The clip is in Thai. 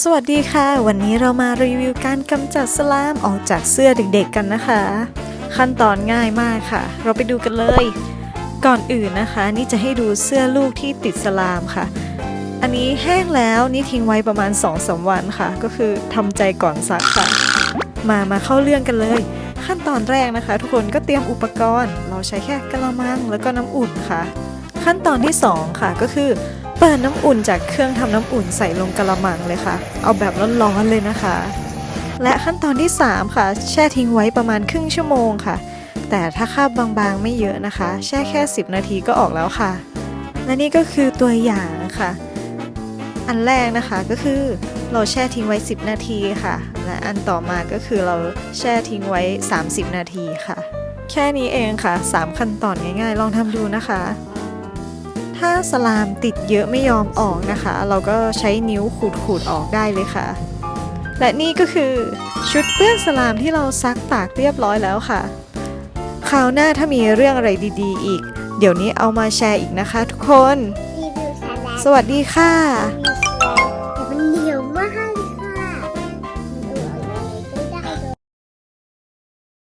สวัสดีค่ะ วันนี้เรามารีวิวการกำจัดสลามออกจากเสื้อเด็กๆกันนะคะ ขั้นตอนง่ายมากค่ะ เราไปดูกันเลย ก่อนอื่นนะคะ นี่จะให้ดูเสื้อลูกที่ติดสลามค่ะ อันนี้แห้งแล้วนี่ทิ้งไว้ประมาณ2อสวันค่ะ ก็คือทำใจก่อนซักค่ะ มามาเข้าเรื่องกันเลย ขั้นตอนแรกนะคะ ทุกคนก็เตรียมอุปกรณ์ เราใช้แค่กระมังแล้วก็น้ำอุ่นค่ะ ขั้นตอนที่สองค่ะก็คือ เปิดน้ำอุ่นจากเครื่องทำน้ำอุ่นใส่ลงกระมังเลยค่ะ เอาแบบร้อนๆเลยนะคะ และขั้นตอนที่ 3 ค่ะ แช่ทิ้งไว้ประมาณครึ่งชั่วโมงค่ะ แต่ถ้าคาบบางๆไม่เยอะนะคะ แช่แค่ 10 นาทีก็ออกแล้วค่ะ และนี่ก็คือตัวอย่างค่ะ อันแรกนะคะก็คือเราแช่ทิ้งไว้ 10 นาทีค่ะ และอันต่อมาก็คือเราแช่ทิ้งไว้ 30 นาทีค่ะ แค่นี้เองค่ะ 3 ขั้นตอนง่ายๆ ลองทำดูนะคะ ถ้าสลามติดเยอะไม่ยอมออกนะคะ เราก็ใช้นิ้วขูดๆออกได้เลยค่ะ และนี่ก็คือชุดเปื้อนสลามที่เราซักตากเรียบร้อยแล้วค่ะคราวหน้าถ้ามีเรื่องอะไรดี ๆ อีก เดี๋ยวนี้เอามาแชร์อีกนะคะทุกคนรีวิวสาระสวัสดีค่ะมี